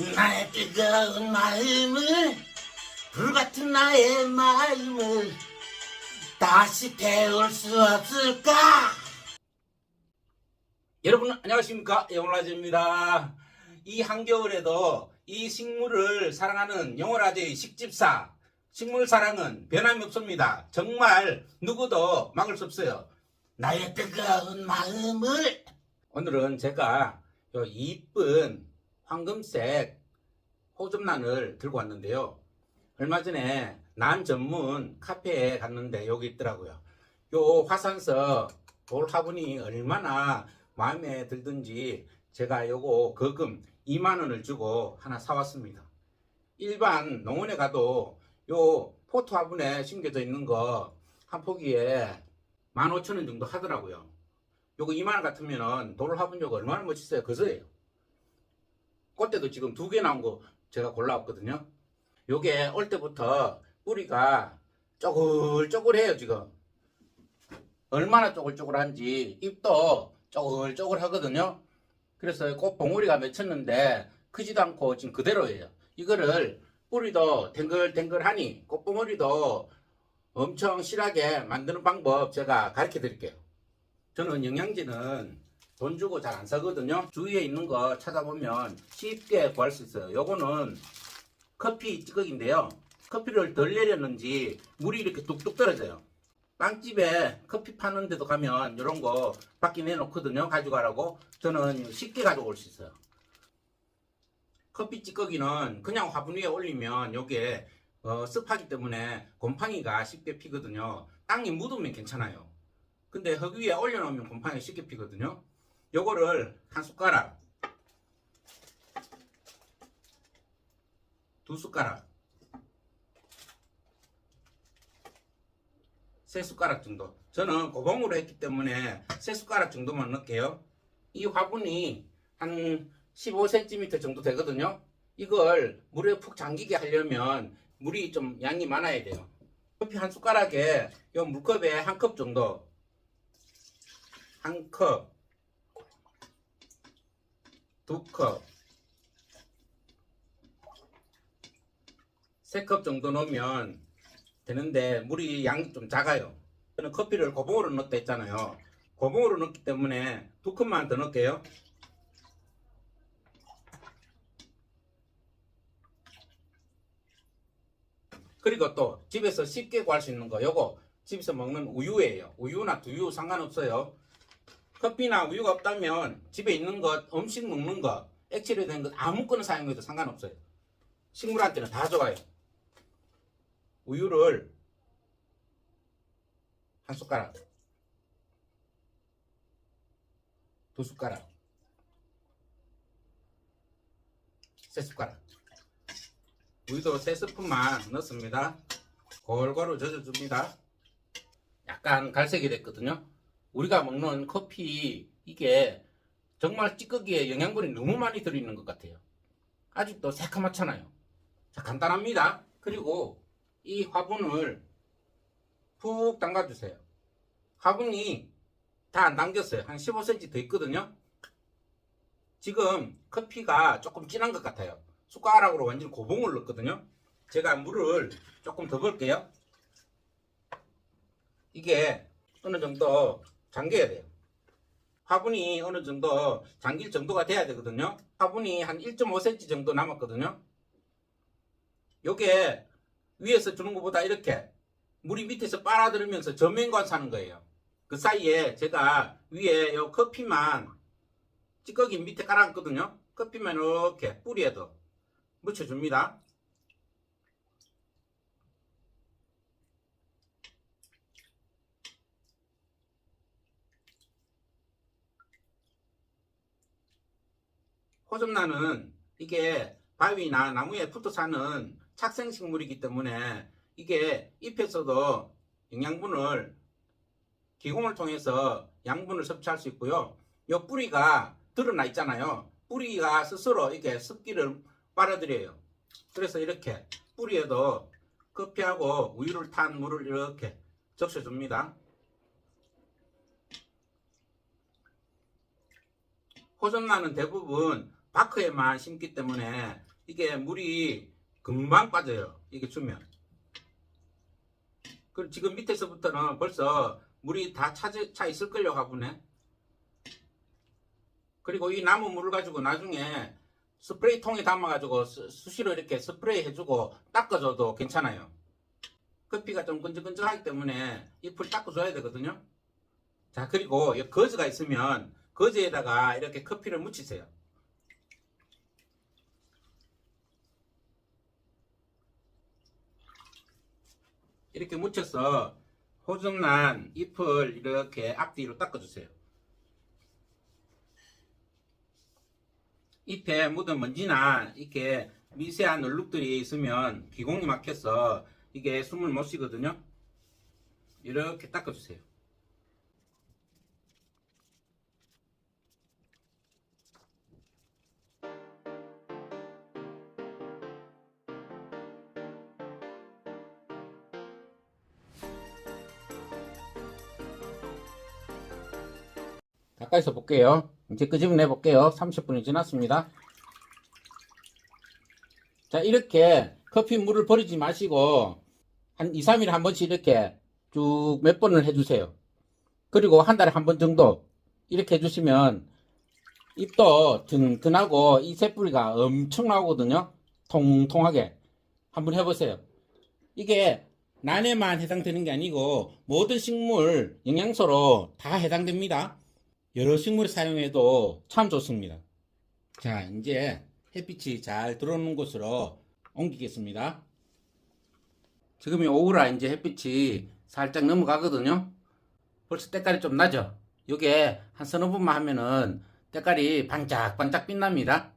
나의 뜨거운 마음을 불같은 나의 마음을 다시 태울 수 없을까? 여러분 안녕하십니까 영원라제입니다. 이 한겨울에도 이 식물을 사랑하는 영원라제의 식집사 식물 사랑은 변함이 없습니다. 정말 누구도 막을 수 없어요. 나의 뜨거운 마음을 오늘은 제가 요 이쁜 황금색 호접란을 들고 왔는데요. 얼마 전에 난 전문 카페에 갔는데 여기 있더라고요. 요 화산서 돌 화분이 얼마나 마음에 들든지 제가 요거 거금 2만 원을 주고 하나 사왔습니다. 일반 농원에 가도 요 포트 화분에 심겨져 있는 거 한 포기에 15,000원 정도 하더라고요. 요거 2만 원 같으면은 돌 화분 요거 얼마나 멋있어요. 그거예요. 꽃대도 지금 두 개 나온 거 제가 골라왔거든요. 요게 올 때부터 뿌리가 쪼글쪼글해요 지금. 얼마나 쪼글쪼글한지 잎도 쪼글쪼글하거든요. 그래서 꽃 봉우리가 맺혔는데 크지도 않고 지금 그대로예요. 이거를 뿌리도 탱글탱글하니 꽃봉오리도 엄청 실하게 만드는 방법 제가 가르쳐 드릴게요. 저는 영양제는 돈 주고 잘 안 사거든요. 주위에 있는 거 찾아보면 쉽게 구할 수 있어요. 요거는 커피 찌꺼기인데요. 커피를 덜 내렸는지 물이 이렇게 뚝뚝 떨어져요. 빵집에 커피 파는 데도 가면 이런 거 밖에 내놓거든요. 가져가라고. 저는 쉽게 가져올 수 있어요. 커피 찌꺼기는 그냥 화분 위에 올리면 요게 어, 습하기 때문에 곰팡이가 쉽게 피거든요. 땅에 묻으면 괜찮아요. 근데 흙 위에 올려놓으면 곰팡이가 쉽게 피거든요. 요거를 한 숟가락, 두 숟가락, 세 숟가락 정도. 저는 고봉으로 했기 때문에 세 숟가락 정도만 넣을게요. 이 화분이 한 15cm 정도 되거든요. 이걸 물에 푹 잠기게 하려면 물이 좀 양이 많아야 돼요. 커피 한 숟가락에 이 물컵에 한 컵 정도 한 컵, 두 컵, 세 컵 정도 넣으면 되는데 물이 양이 좀 작아요. 저는 커피를 고봉으로 넣었다 했잖아요. 고봉으로 넣기 때문에 두 컵만 더 넣을게요. 그리고 또 집에서 쉽게 구할 수 있는 거 요거 집에서 먹는 우유예요. 우유나 두유 상관없어요. 커피나 우유가 없다면 집에 있는 것, 음식 먹는 것, 액체로 된 것 아무거나 사용해도 상관없어요. 식물한테는 다 좋아요. 우유를 한 숟가락, 두 숟가락, 세 숟가락. 우유도 세 스푼만 넣습니다. 골고루 젖어줍니다. 약간 갈색이 됐거든요. 우리가 먹는 커피 이게 정말 찌꺼기에 영양분이 너무 많이 들어있는 것 같아요. 아직도 새카맣잖아요. 자, 간단합니다. 그리고 이 화분을 푹 담가주세요. 화분이 다 안 담겼어요. 한 15cm 더 있거든요. 지금 커피가 조금 진한 것 같아요. 숟가락으로 완전 고봉을 넣었거든요. 제가 물을 조금 더 볼게요. 이게 어느 정도 잠겨야 돼요. 화분이 어느 정도 잠길 정도가 돼야 되거든요. 화분이 한 1.5cm 정도 남았거든요. 요게 위에서 주는 것보다 이렇게 물이 밑에서 빨아들으면서 저면관 사는 거예요. 그 사이에 제가 위에 요 커피만 찌꺼기 밑에 깔아놨거든요. 커피만 이렇게 뿌리에도 묻혀줍니다. 호접란은 이게 바위나 나무에 붙어 사는 착생식물이기 때문에 이게 잎에서도 영양분을 기공을 통해서 양분을 섭취할 수 있고요. 요 뿌리가 드러나 있잖아요. 뿌리가 스스로 이렇게 습기를 빨아들여요. 그래서 이렇게 뿌리에도 커피하고 우유를 탄 물을 이렇게 적셔줍니다. 호전란은 대부분 바크에만 심기 때문에 이게 물이 금방 빠져요. 이게 주면. 그 지금 밑에서부터는 벌써 물이 다 차, 차 있을 걸요, 가보네. 그리고 이 남은 물을 가지고 나중에 스프레이 통에 담아가지고 수- 수시로 이렇게 스프레이 해주고 닦아줘도 괜찮아요. 커피가 좀 끈적끈적하기 때문에 잎을 닦아줘야 되거든요. 자, 그리고 이 거즈가 있으면 거즈에다가 이렇게 커피를 묻히세요. 이렇게 묻혀서 호접난 잎을 이렇게 앞뒤로 닦아주세요. 잎에 묻은 먼지나 이렇게 미세한 얼룩들이 있으면 기공이 막혀서 이게 숨을 못 쉬거든요. 이렇게 닦아주세요. 가까이서 볼게요. 이제 끄집어내 볼게요. 30분이 지났습니다. 자, 이렇게 커피 물을 버리지 마시고 한 2, 3일에 한 번씩 이렇게 쭉 몇 번을 해주세요. 그리고 한 달에 한 번 정도 이렇게 해주시면 잎도 든든하고 이 새뿌리가 엄청 나오거든요. 통통하게. 한번 해보세요. 이게 난에만 해당되는 게 아니고 모든 식물 영양소로 다 해당됩니다. 여러 식물 사용해도 참 좋습니다. 자, 이제 햇빛이 잘 들어오는 곳으로 옮기겠습니다. 지금이 오후라 이제 햇빛이 살짝 넘어가거든요. 벌써 때깔이 좀 나죠? 요게 한 서너 분만 하면은 때깔이 반짝반짝 빛납니다.